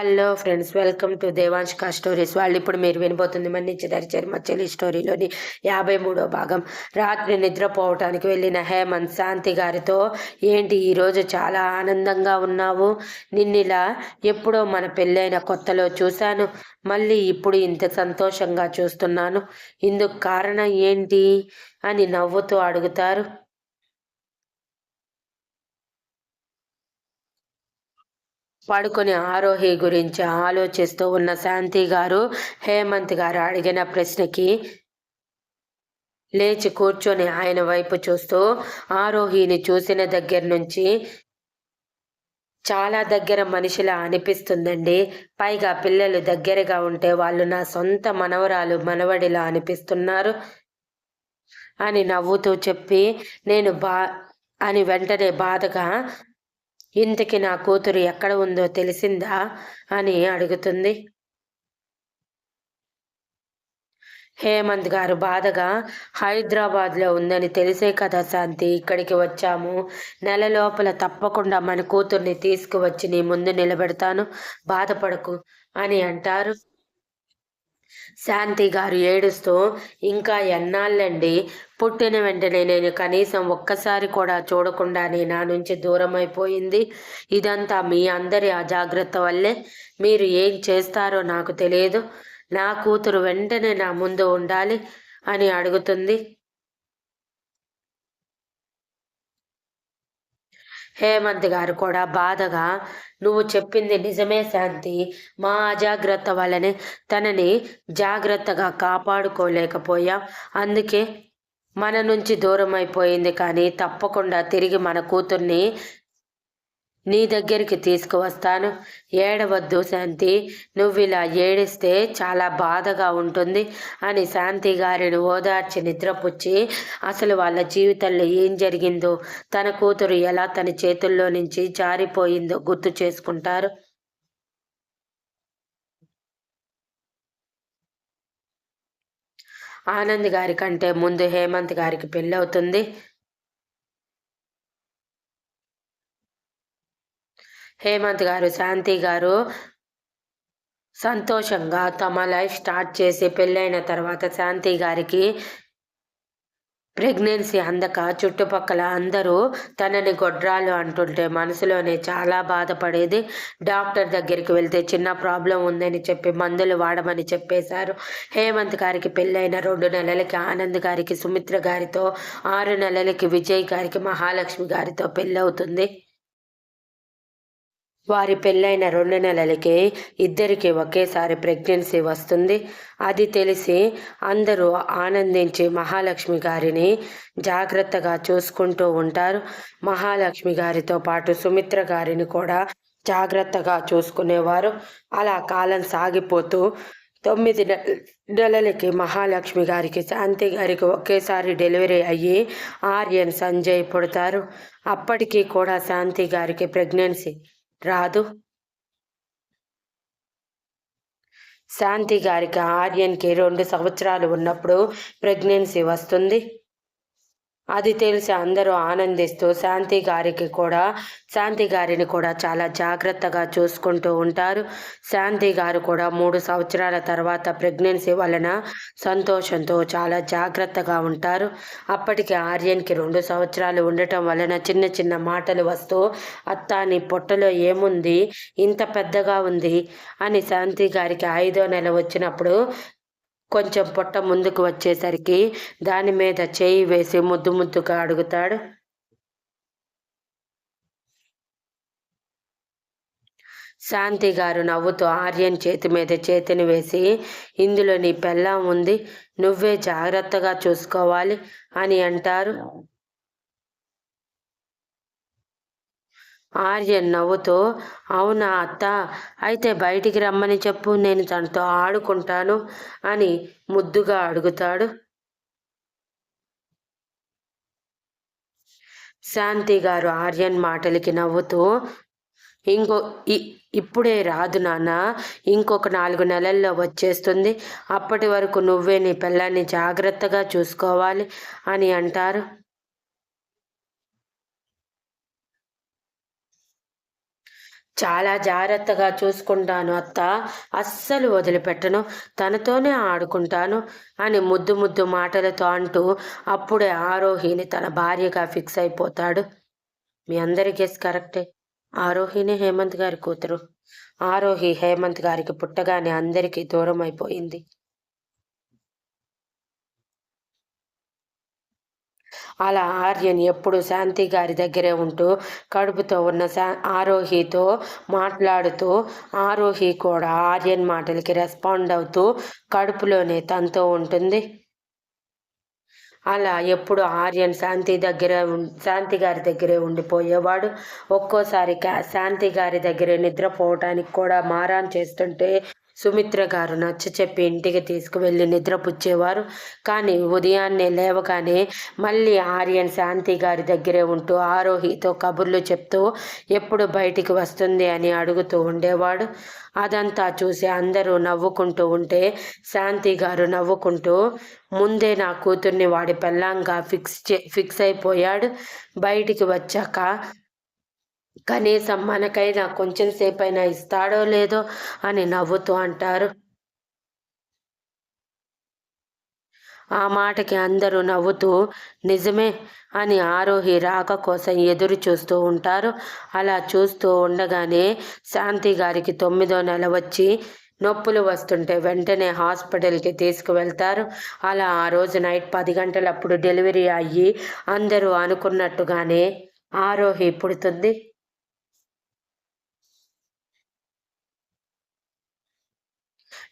Hello friends welcome to Devanshika stories. వాళ్ళు ఇప్పుడు మీరు వినబోతుంది మన్నించి చర్మచ్చలి స్టోరీలోని యాభై మూడో భాగం. రాత్రి నిద్రపోవటానికి వెళ్ళిన హేమంత్ శాంతి గారితో ఏంటి ఈరోజు చాలా ఆనందంగా ఉన్నావు? నిన్నిలా ఎప్పుడో మన పెళ్ళైన కొత్తలో చూశాను. మళ్ళీ ఇప్పుడు ఇంత సంతోషంగా చూస్తున్నాను. ఇందుకు కారణం ఏంటి? అని నవ్వుతూ అడుగుతారు. పడుకుని ఆరోహి గురించి ఆలోచిస్తూ ఉన్న శాంతి గారు హేమంత్ గారు అడిగిన ప్రశ్నకి లేచి కూర్చొని ఆయన వైపు చూస్తూ ఆరోహిని చూసిన దగ్గర నుంచి చాలా దగ్గర మనిషిలా అనిపిస్తుందండి. పైగా పిల్లలు దగ్గరగా ఉంటే వాళ్ళు నా సొంత మనవరాలు మనవడిలా అనిపిస్తున్నారు అని నవ్వుతూ చెప్పి నేను బా అని వెంటనే బాధగా ఇంతకి నా కూతురు ఎక్కడ ఉందో తెలిసిందా? అని అడుగుతుంది. హేమంత్ గారు బాధగా హైదరాబాద్లో ఉందని తెలిసే కదా శాంతి ఇక్కడికి వచ్చాము. నెల లోపల తప్పకుండా మన కూతుర్ని తీసుకువచ్చి నీ ముందు నిలబెడతాను. బాధపడకు అని అంటారు. శాంతి గారు ఏడుస్తూ ఇంకా ఎన్నాళ్ళండి? పుట్టిన వెంటనే నేను కనీసం ఒక్కసారి కూడా చూడకుండానే నా నుంచి దూరం అయిపోయింది ఇదంతా మీ అందరి అజాగ్రత్త వల్లే. మీరు ఏం చేస్తారో నాకు తెలియదు. నా కూతురు వెంటనే నా ముందు ఉండాలి అని అడుగుతుంది. హేమంత్ గారు కూడా బాధగా నువ్వు చెప్పింది నిజమే శాంతి. మా అజాగ్రత్త వల్లనే తనని జాగ్రత్తగా కాపాడుకోలేకపోయా. అందుకే మన నుంచి దూరం అయిపోయింది కానీ తప్పకుండా తిరిగి మన కూతుర్ని నీ దగ్గరికి తీసుకువస్తాను. ఏడవద్దు శాంతి. నువ్వు ఇలా ఏడిస్తే చాలా బాధగా ఉంటుంది అని శాంతి గారిని ఓదార్చి నిద్రపుచ్చి అసలు వాళ్ళ జీవితంలో ఏం జరిగిందో? తన కూతురు ఎలా తన చేతుల్లో నుంచి జారిపోయిందో గుర్తు చేసుకుంటారు. ఆనంద్ గారి కంటే ముందు హేమంత్ గారికి పెళ్ళవుతుంది హేమంత్ గారు శాంతి గారు సంతోషంగా తమ లైఫ్ స్టార్ట్ చేసి పెళ్ళైన తర్వాత శాంతి గారికి ప్రెగ్నెన్సీ అందక చుట్టుపక్కల అందరూ తనని గొడ్రాలు అంటుంటే మనసులోనే చాలా బాధపడేది. డాక్టర్ దగ్గరికి వెళ్తే చిన్న ప్రాబ్లం ఉందని చెప్పి మందులు వాడమని చెప్పేశారు. హేమంత్ గారికి పెళ్ళైన రెండు నెలలకి ఆనంద్ గారికి సుమిత్ర గారితో ఆరు నెలలకి విజయ్ గారికి మహాలక్ష్మి గారితో పెళ్ళవుతుంది. వారి పెళ్ళైన రెండు నెలలకే ఇద్దరికి ఒకేసారి ప్రెగ్నెన్సీ వస్తుంది. అది తెలిసి అందరూ ఆనందించి మహాలక్ష్మి గారిని జాగ్రత్తగా చూసుకుంటూ ఉంటారు. మహాలక్ష్మి గారితో పాటు సుమిత్ర గారిని కూడా జాగ్రత్తగా చూసుకునేవారు. అలా కాలం సాగిపోతూ తొమ్మిది నెలలకి మహాలక్ష్మి గారికి శాంతి గారికి ఒకేసారి డెలివరీ అయ్యి ఆర్యన్ సంజయ్ పుడతారు. అప్పటికీ కూడా శాంతి గారికి ప్రెగ్నెన్సీ రాదు. శాంతి గారికి ఆర్యన్కి రెండు సంవత్సరాలు ఉన్నప్పుడు ప్రెగ్నెన్సీ వస్తుంది. అది తెలిసి అందరూ ఆనందిస్తూ శాంతి గారికి కూడా శాంతి గారిని కూడా చాలా జాగ్రత్తగా చూసుకుంటూ ఉంటారు. శాంతి గారు కూడా మూడు సంవత్సరాల తర్వాత ప్రెగ్నెన్సీ వలన సంతోషంతో చాలా జాగ్రత్తగా ఉంటారు. అప్పటికి ఆర్యన్కి రెండు సంవత్సరాలు ఉండటం వలన చిన్న చిన్న మాటలు వస్తూ అత్త నీ పొట్టలో ఏముంది? ఇంత పెద్దగా ఉంది? అని శాంతి గారికి ఐదో నెల వచ్చినప్పుడు కొంచెం పొట్ట ముందుకు వచ్చేసరికి దాని మీద చేయి వేసి ముద్దు ముద్దుగా అడుగుతాడు. శాంతి గారు నవ్వుతూ ఆర్యన్ చేతి మీద చేతిని వేసి ఇందులో నీ పెళ్ళం ఉంది. నువ్వే జాగ్రత్తగా చూసుకోవాలి అని అంటారు. ఆర్యన్ నవ్వుతూ అవునా అత్త అయితే బయటికి రమ్మని చెప్పు నేను తనతో ఆడుకుంటాను అని ముద్దుగా అడుగుతాడు. శాంతి గారు ఆర్యన్ మాటలకి నవ్వుతూ ఇంకో ఇప్పుడే రాదు నాన్న ఇంకొక నాలుగు నెలల్లో వచ్చేస్తుంది. అప్పటి వరకు నువ్వే నీ పిల్లాన్ని జాగ్రత్తగా చూసుకోవాలి అని అంటారు. చాలా జాగ్రత్తగా చూసుకుంటాను అత్త. అస్సలు వదిలిపెట్టను. తనతోనే ఆడుకుంటాను అని ముద్దు ముద్దు మాటలతో అంటూ అప్పుడే ఆరోహిని తన భార్యగా ఫిక్స్ అయిపోతాడు. మీ అందరి గెస్ కరెక్టే. ఆరోహిని హేమంత్ గారి కూతురు. ఆరోహి హేమంత్ గారికి పుట్టగానే అందరికీ దూరం అయిపోయింది అలా ఆర్యన్ ఎప్పుడు శాంతి గారి దగ్గరే ఉంటూ కడుపుతో ఉన్న శా ఆరోహితో మాట్లాడుతూ ఆరోహి కూడా ఆర్యన్ మాటలకి రెస్పాండ్ అవుతూ కడుపులోనే తనతో ఉంటుంది. అలా ఎప్పుడు ఆర్యన్ శాంతి దగ్గర శాంతి గారి దగ్గరే ఉండిపోయేవాడు. ఒక్కోసారి శాంతి గారి దగ్గరే నిద్రపోవటానికి కూడా మారాన్ చేస్తుంటే సుమిత్ర గారు నచ్చ చెప్పి ఇంటికి తీసుకువెళ్ళి నిద్రపుచ్చేవారు. కానీ ఉదయాన్నే లేవగానే మళ్ళీ ఆర్యన్ శాంతి గారి దగ్గరే ఉంటూ ఆరోహితో కబుర్లు చెప్తూ ఎప్పుడు బయటికి వస్తుంది? అని అడుగుతూ ఉండేవాడు. అదంతా చూసి అందరూ నవ్వుకుంటూ ఉంటే శాంతి గారు నవ్వుకుంటూ ముందే నా కూతుర్ని వాడి పెళ్ళంగా ఫిక్స్ చే ఫిక్స్ అయిపోయాడు. బయటికి వచ్చాక కనీసం మనకైనా కొంచెం సేపైనా ఇస్తాడో లేదో అని నవ్వుతూ అంటారు. ఆ మాటకి అందరూ నవ్వుతూ నిజమే అని ఆరోహి రాక కోసం ఎదురు చూస్తూ ఉంటారు. అలా చూస్తూ ఉండగానే శాంతి గారికి తొమ్మిదో నెల వచ్చి నొప్పులు వస్తుంటే వెంటనే హాస్పిటల్కి తీసుకువెళ్తారు. అలా ఆ రోజు నైట్ పది గంటలప్పుడు డెలివరీ అయ్యి అందరూ అనుకున్నట్టుగానే ఆరోహి పుడుతుంది.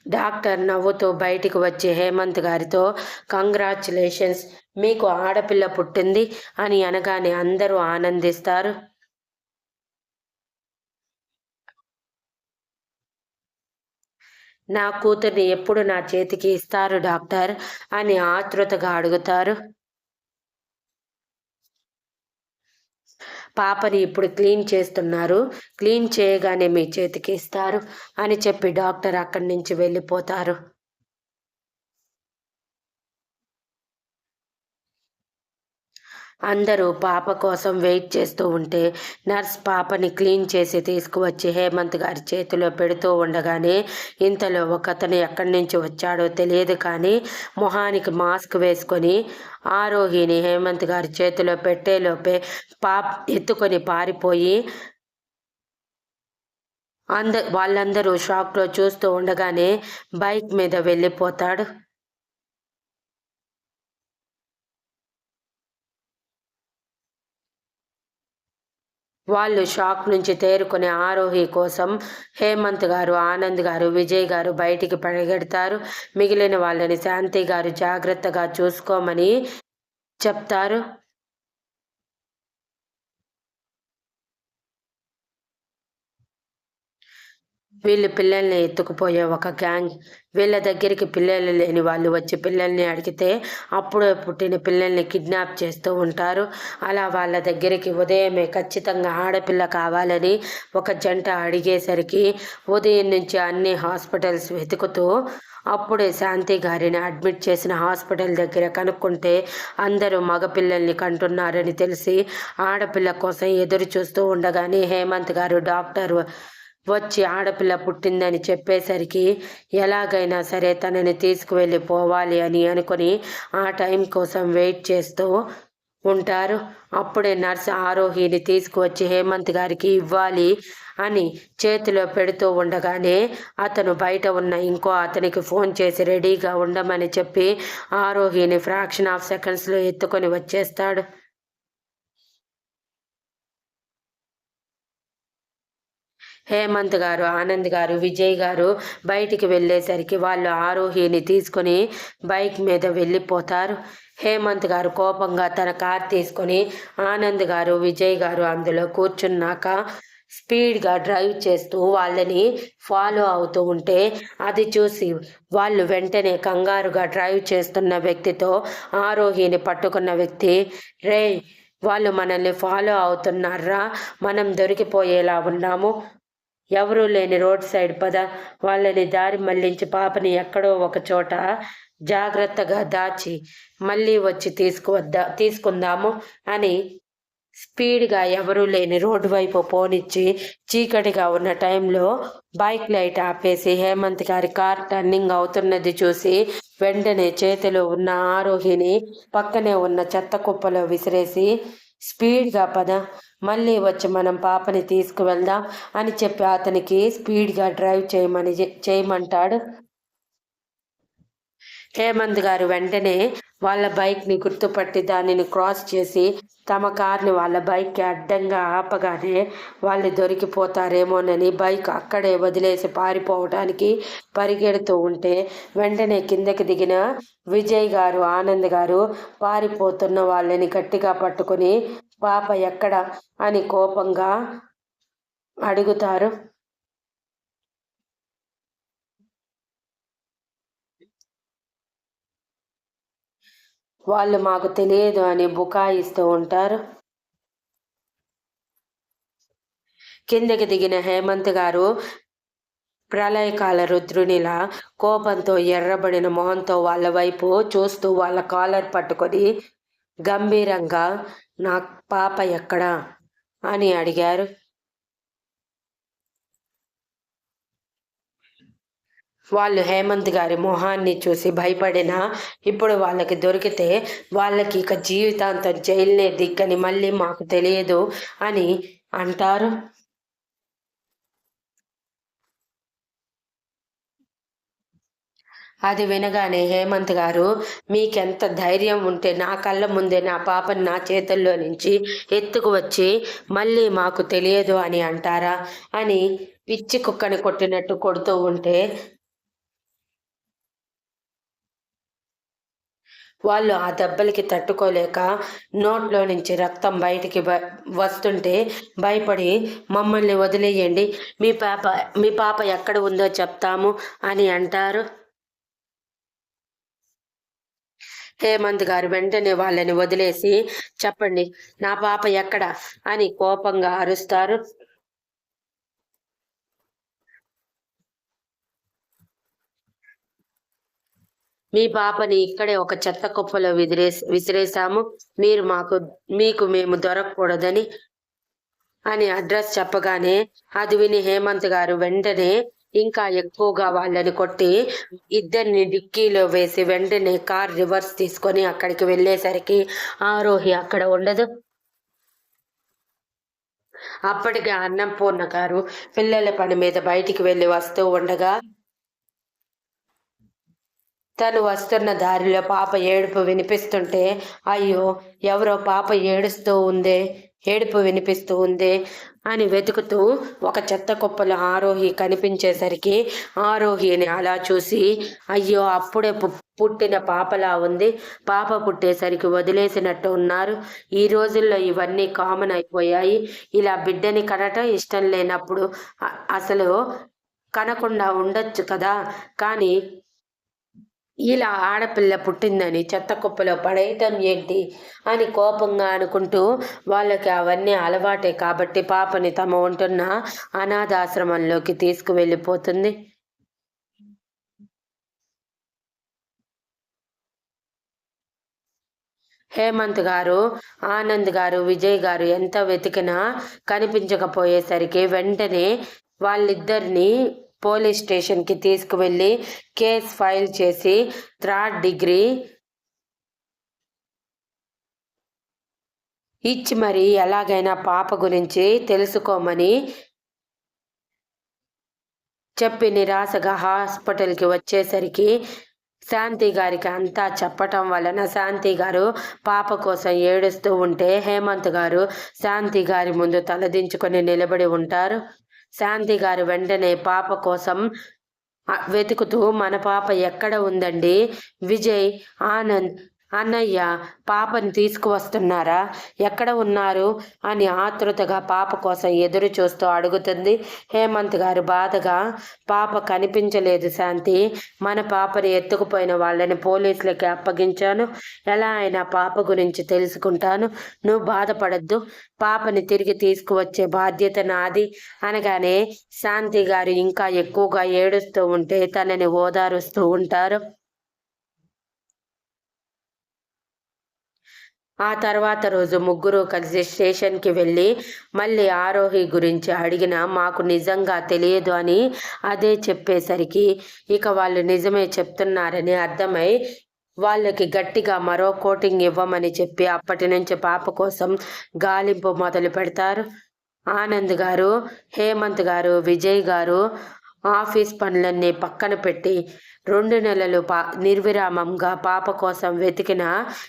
డాక్టర్ నవ్వుతూ బయటికి వచ్చి హేమంత్ గారితో కంగ్రాచులేషన్స్ మీకు ఆడపిల్ల పుట్టింది అని అనగానే అందరూ ఆనందిస్తారు. నా కూతుర్ని ఎప్పుడు నా చేతికి ఇస్తారు డాక్టర్? అని ఆతృతగా అడుగుతారు. పాపని ఇప్పుడు క్లీన్ చేస్తున్నారు. క్లీన్ చేయగానే మీ చేతికి ఇస్తారు అని చెప్పి డాక్టర్ అక్కడి నుంచి వెళ్ళిపోతారు. అందరూ పాప కోసం వెయిట్ చేస్తూ ఉంటే నర్స్ పాపని క్లీన్ చేసి తీసుకువచ్చి హేమంత్ గారి చేతిలో పెడుతూ ఉండగానే ఇంతలో ఒక అతను ఎక్కడి నుంచి వచ్చాడో తెలియదు కానీ మొహానికి మాస్క్ వేసుకొని ఆరోహిని హేమంత్ గారి చేతిలో పెట్టేలోపే పాప ఎత్తుకొని పారిపోయి అంద వాళ్ళందరూ షాక్లో చూస్తూ ఉండగానే బైక్ మీద వెళ్ళిపోతాడు. వాళ్ళు షాక్ నుంచి తేరుకునే ఆరోహి కోసం హేమంత్ గారు ఆనంద్ గారు విజయ్ గారు బయటికి పరిగెడతారు. మిగిలిన వాళ్ళని శాంతి గారు జాగ్రత్తగా చూసుకోమని చెప్తారు. వీళ్ళు పిల్లల్ని ఎత్తుకుపోయే ఒక గ్యాంగ్ వీళ్ళ దగ్గరికి పిల్లలు లేని వాళ్ళు వచ్చి పిల్లల్ని అడిగితే అప్పుడే పుట్టిన పిల్లల్ని కిడ్నాప్ చేస్తూ ఉంటారు. అలా వాళ్ళ దగ్గరికి ఉదయమే ఖచ్చితంగా ఆడపిల్ల కావాలని ఒక జంట అడిగేసరికి ఉదయం నుంచి అన్ని హాస్పిటల్స్ వెతుకుతూ అప్పుడే శాంతి గారిని అడ్మిట్ చేసిన హాస్పిటల్ దగ్గర కనుక్కుంటే అందరూ మగపిల్లల్ని కంటున్నారని తెలిసి ఆడపిల్ల కోసం ఎదురు చూస్తూ ఉండగానే హేమంత్ గారు డాక్టర్ వచ్చి ఆడపిల్ల పుట్టిందని చెప్పేసరికి ఎలాగైనా సరే తనని తీసుకువెళ్ళి పోవాలి అని అనుకుని ఆ టైం కోసం వెయిట్ చేస్తూ ఉంటారు. అప్పుడే నర్స్ ఆరోహిని తీసుకువచ్చి హేమంత్ గారికి ఇవ్వాలి అని చేతిలో పెడుతూ ఉండగానే అతను బయట ఉన్న ఇంకో అతనికి ఫోన్ చేసి రెడీగా ఉండమని చెప్పి ఆరోహిని ఫ్రాక్షన్ ఆఫ్ సెకండ్స్లో ఎత్తుకొని వచ్చేస్తాడు. హేమంత్ గారు ఆనంద్ గారు విజయ్ గారు బయటికి వెళ్ళేసరికి వాళ్ళు ఆరోహిని తీసుకొని బైక్ మీద వెళ్ళిపోతారు. హేమంత్ గారు కోపంగా తన కార్ తీసుకొని ఆనంద్ గారు విజయ్ గారు అందులో కూర్చున్నాక స్పీడ్గా డ్రైవ్ చేస్తూ వాళ్ళని ఫాలో అవుతూ ఉంటే అది చూసి వాళ్ళు వెంటనే కంగారుగా డ్రైవ్ చేస్తున్న వ్యక్తితో ఆరోహిని పట్టుకున్న వ్యక్తి రే వాళ్ళు మనల్ని ఫాలో అవుతున్నారా? మనం దొరికిపోయేలా ఉన్నాము. ఎవరూ లేని రోడ్ సైడ్ పద. వాళ్ళని దారి మళ్ళించి పాపని ఎక్కడో ఒక చోట జాగ్రత్తగా దాచి మళ్ళీ వచ్చి తీసుకువద్దా తీసుకుందాము అని స్పీడ్గా ఎవరూ లేని రోడ్డు వైపు పోనిచ్చి చీకటిగా ఉన్న టైంలో బైక్ లైట్ ఆపేసి హేమంత్ గారి కార్ టర్నింగ్ అవుతున్నది చూసి వెంటనే చేతిలో ఉన్న ఆరోహిని పక్కనే ఉన్న చెత్త కుప్పలో విసిరేసి స్పీడ్గా పద. మళ్ళీ వచ్చి మనం పాపని తీసుకువెళ్దాం అని చెప్పి అతనికి స్పీడ్గా డ్రైవ్ చేయమని చేయమంటాడు. హేమంత్ గారు వెంటనే వాళ్ళ బైక్ని గుర్తుపట్టి దానిని క్రాస్ చేసి తమ కార్ని వాళ్ళ బైక్కి అడ్డంగా ఆపగానే వాళ్ళు దొరికిపోతారేమోనని బైక్ అక్కడే వదిలేసి పారిపోవడానికి పరిగెడుతూ ఉంటే వెంటనే కిందకి దిగిన విజయ్ గారు ఆనంద్ గారు పారిపోతున్న వాళ్ళని గట్టిగా పట్టుకుని పాప ఎక్కడ అని కోపంగా అడుగుతారు. వాళ్ళు మాకు తెలియదు అని బుకాయిస్తూ ఉంటారు. కిందకి దిగిన హేమంత్ గారు ప్రళయకాల రుద్రునిలా కోపంతో ఎర్రబడిన మొహంతో వాళ్ళ వైపు చూస్తూ వాళ్ళ కాలర్ పట్టుకొని గంభీరంగా నా పాప ఎక్కడా? అని అడిగారు. వాళ్ళు హేమంత్ గారి మొహాన్ని చూసి భయపడినా ఇప్పుడు వాళ్ళకి దొరికితే వాళ్ళకి ఇక జీవితాంతం జైలునే దిక్కని మళ్ళీ మాకు తెలియదు అని అంటారు. అది వినగానే హేమంత్ గారు మీకెంత ధైర్యం ఉంటే నా కళ్ళ ముందే నా పాపని నా చేతుల్లో నుంచి ఎత్తుకు వచ్చి మళ్ళీ మాకు తెలియదు అని అంటారా? అని పిచ్చి కుక్కని కొట్టినట్టు కొడుతూ ఉంటే వాళ్ళు ఆ దెబ్బలకి తట్టుకోలేక నోట్లో నుంచి రక్తం బయటికి వస్తుంటే భయపడి మమ్మల్ని వదిలేయండి మీ పాప మీ పాప ఎక్కడ ఉందో చెప్తాము అని అంటారు. హేమంత్ గారు వెంటనే వాళ్ళని వదిలేసి చెప్పండి నా పాప ఎక్కడ? అని కోపంగా అరుస్తారు. మీ పాపని ఇక్కడే ఒక చెత్త కుప్పలో విదిరే విసిరేసాము మీరు మాకు మీకు మేము దొరకకూడదని అని అడ్రస్ చెప్పగానే అది విని హేమంత్ గారు వెంటనే ఇంకా ఎక్కువగా వాళ్ళని కొట్టి ఇద్దరిని డిక్కీలో వేసి వెంటనే కార్ రివర్స్ తీసుకొని అక్కడికి వెళ్ళేసరికి ఆరోహి అక్కడ ఉండదు. అప్పటికి అన్నంపూర్ణ గారు పిల్లల పని మీద బయటికి వెళ్ళి వస్తూ ఉండగా తను వస్తున్న దారిలో పాప ఏడుపు వినిపిస్తుంటే అయ్యో ఎవరో పాప ఏడుస్తూ ఉందే ఏడుపు వినిపిస్తూ ఉంది అని వెతుకుతూ ఒక చెత్త కుప్పలో ఆరోహి కనిపించేసరికి ఆరోహిని అలా చూసి అయ్యో అప్పుడే పుట్టిన పాపలా ఉంది. పాప పుట్టేసరికి వదిలేసినట్టు ఉన్నారు. ఈ రోజుల్లో ఇవన్నీ కామన్ అయిపోయాయి. ఇలా బిడ్డని కనటం ఇష్టం లేనప్పుడు అసలు కనకుండా ఉండొచ్చు కదా. కానీ ఇలా ఆడపిల్ల పుట్టిందని చెత్త కుప్పలో పడేయటం ఏంటి అని కోపంగా అనుకుంటూ వాళ్ళకి అవన్నీ అలవాటే కాబట్టి పాపని తమ ఉంటున్న అనాథాశ్రమంలోకి తీసుకువెళ్ళిపోతుంది. హేమంత్ గారు ఆనంద్ గారు విజయ్ గారు ఎంత వెతికినా కనిపించకపోయేసరికి వెంటనే వాళ్ళిద్దరినీ పోలీస్ స్టేషన్కి తీసుకువెళ్ళి కేస్ ఫైల్ చేసి థర్డ్ డిగ్రీ ఇచ్చి మరి ఎలాగైనా పాప గురించి తెలుసుకోమని చెప్పి నిరాశగా హాస్పిటల్కి వచ్చేసరికి శాంతి గారికి అంతా చెప్పటం వలన శాంతి గారు పాప కోసం ఏడుస్తూ ఉంటే హేమంత్ గారు శాంతి గారి ముందు తలదించుకొని నిలబడి ఉంటారు. శాంతి గారు వెంటనే పాప కోసం వెతుకుతూ మన పాప ఎక్కడ ఉందండి? విజయ్ ఆనంద్ అన్నయ్య పాపని తీసుకువస్తున్నారా? ఎక్కడ ఉన్నారు? అని ఆతృతగా పాప కోసం ఎదురు చూస్తూ అడుగుతుంది. హేమంత్ గారు బాధగా పాప కనిపించలేదు శాంతి. మన పాపని ఎత్తుకుపోయిన వాళ్ళని పోలీసులకి అప్పగించాను. ఎలా అయినా పాప గురించి తెలుసుకుంటాను. నువ్వు బాధపడద్దు. పాపని తిరిగి తీసుకువచ్చే బాధ్యత నాది. అనగానే శాంతి గారు ఇంకా ఎక్కువగా ఏడుస్తూ ఉంటే తనని ఓదారుస్తూ ఉంటారు. ఆ తర్వాత రోజు ముగ్గురు కలిసి స్టేషన్కి వెళ్ళి మళ్ళీ ఆరోహి గురించి అడిగిన మాకు నిజంగా తెలియదు అని అదే చెప్పేసరికి ఇక వాళ్ళు నిజమే చెప్తున్నారని అర్థమై వాళ్ళకి గట్టిగా మరో కోటింగ్ ఇవ్వమని చెప్పి అప్పటి నుంచి పాప కోసం గాలింపు మొదలు పెడతారు. ఆనంద్ గారు హేమంత్ గారు విజయ్ గారు ఆఫీస్ పనులన్నీ పక్కన పెట్టి రెండు నెలలు పా నిర్విరామంగా పాప కోసం వెతికినా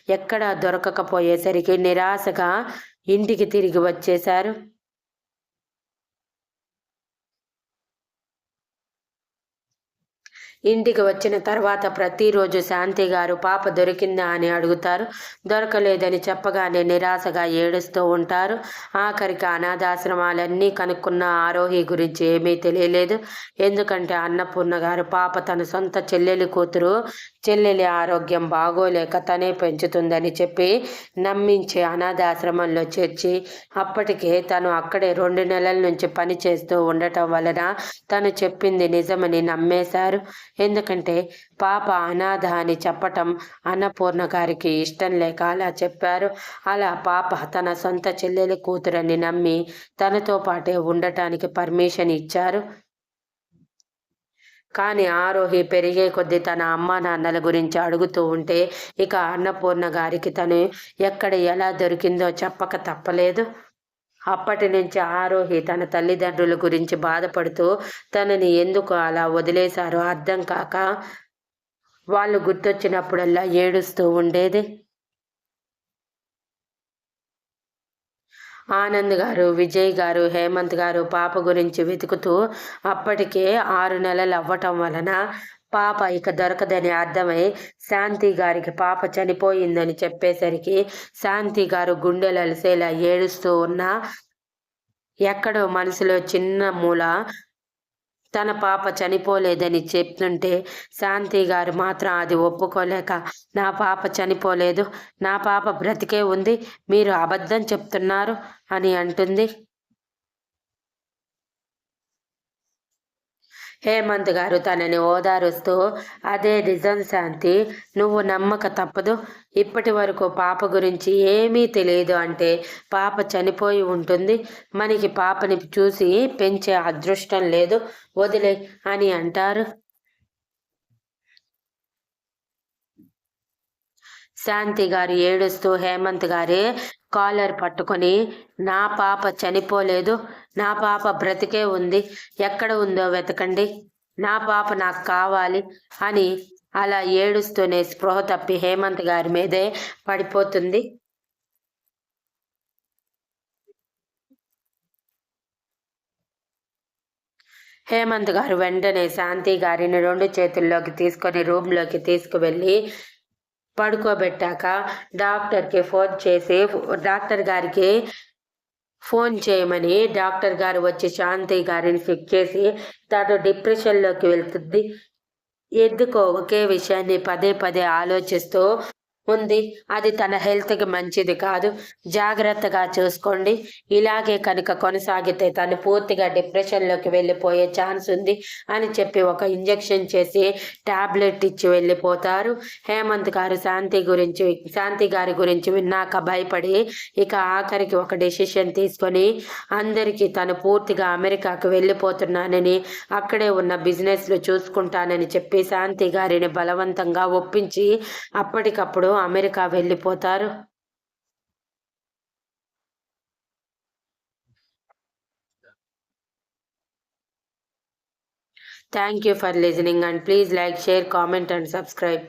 ఎక్కడా దొరకకపోయేసరికి నిరాశగా ఇంటికి తిరిగి వచ్చేశారు. ఇంటికి వచ్చిన తర్వాత ప్రతిరోజు శాంతి గారు పాప దొరికిందా అని అడుగుతారు. దొరకలేదని చెప్పగానే నిరాశగా ఏడుస్తూ ఉంటారు. ఆఖరికి అనాథాశ్రమాలన్నీ కనుక్కున్న ఆరోహి గురించి ఏమీ తెలియలేదు. ఎందుకంటే అన్నపూర్ణ గారు పాప తన సొంత చెల్లెలి కూతురు చెల్లెలి ఆరోగ్యం బాగోలేక తనే పెంచుతుందని చెప్పి నమ్మించి అనాథాశ్రమంలో చేర్చి అప్పటికే తను అక్కడే రెండు నెలల నుంచి పని చేస్తూ ఉండటం వలన తను చెప్పింది నిజమని నమ్మేశారు. ఎందుకంటే పాప అనాథ అని చెప్పటం అన్నపూర్ణ గారికి ఇష్టం లేక అలా చెప్పారు. అలా పాప తన సొంత చెల్లెలి కూతురని నమ్మి తనతో పాటే ఉండటానికి పర్మిషన్ ఇచ్చారు. కానీ ఆరోహి పెరిగే కొద్దీ తన అమ్మ నాన్నల గురించి అడుగుతూ ఉంటే ఇక అన్నపూర్ణ గారికి తను ఎక్కడ ఎలా దొరికిందో చెప్పక తప్పలేదు. అప్పటి నుంచి ఆరోహి తన తల్లిదండ్రుల గురించి బాధపడుతూ తనని ఎందుకు అలా వదిలేశారో అర్థం కాక వాళ్ళు గుర్తొచ్చినప్పుడల్లా ఏడుస్తూ ఉండేది. ఆనంద్ గారు విజయ్ గారు హేమంత్ గారు పాప గురించి వెతుకుతూ అప్పటికే ఆరు నెలలు అవ్వటం వలన పాప ఇక దొరకదని అర్థమై శాంతి గారికి పాప చనిపోయిందని చెప్పేసరికి శాంతి గారు గుండెలు అలసేలా ఏడుస్తూ ఉన్న ఎక్కడో మనసులో చిన్న మూల తన పాప చనిపోలేదని చెప్తుంటే శాంతి గారు మాత్రం అది ఒప్పుకోలేక నా పాప చనిపోలేదు నా పాప బ్రతికే ఉంది మీరు అబద్ధం చెప్తున్నారు అని అంటుంది. హేమంత్ గారు తనని ఓదారుస్తూ అదే నిజం శాంతి నువ్వు నమ్మక తప్పదు. ఇప్పటి వరకు పాప గురించి ఏమీ తెలియదు అంటే పాప చనిపోయి ఉంటుంది. మనకి పాపని చూసి పెంచే అదృష్టం లేదు. వదిలే అని అంటారు. శాంతి గారు ఏడుస్తూ హేమంత్ గారి కాలర్ పట్టుకొని నా పాప చనిపోలేదు నా పాప బ్రతికే ఉంది ఎక్కడ ఉందో వెతకండి నా పాప నాకు కావాలి అని అలా ఏడుస్తూనే స్పృహ తప్పి హేమంత్ గారి మీదే పడిపోతుంది. హేమంత్ గారు వెంటనే శాంతి గారిని రెండు చేతుల్లోకి తీసుకొని రూమ్లోకి తీసుకువెళ్ళి పడుకోబెట్టాక డాక్టర్కి ఫోన్ చేసి డాక్టర్ గారికి ఫోన్ చేయమని డాక్టర్ గారు వచ్చి శాంతి గారిని చెక్ చేసి తను డిప్రెషన్లోకి వెళ్తుంది. ఎందుకో ఒకే విషయాన్ని పదే పదే ఆలోచిస్తూ ఉంది. అది తన హెల్త్కి మంచిది కాదు. జాగ్రత్తగా చూసుకోండి. ఇలాగే కనుక కొనసాగితే తను పూర్తిగా డిప్రెషన్లోకి వెళ్ళిపోయే ఛాన్స్ ఉంది అని చెప్పి ఒక ఇంజెక్షన్ చేసి ట్యాబ్లెట్ ఇచ్చి వెళ్ళిపోతారు. హేమంత్ గారు శాంతి గురించి శాంతి గారి గురించి విన్నాక భయపడి ఇక ఆఖరికి ఒక డెసిషన్ తీసుకొని అందరికీ తను పూర్తిగా అమెరికాకు వెళ్ళిపోతున్నానని అక్కడే ఉన్న బిజినెస్లు చూసుకుంటానని చెప్పి శాంతి గారిని బలవంతంగా ఒప్పించి అప్పటికప్పుడు అమెరికా వెళ్ళిపోతారు. Thank you for listening and please like share comment and subscribe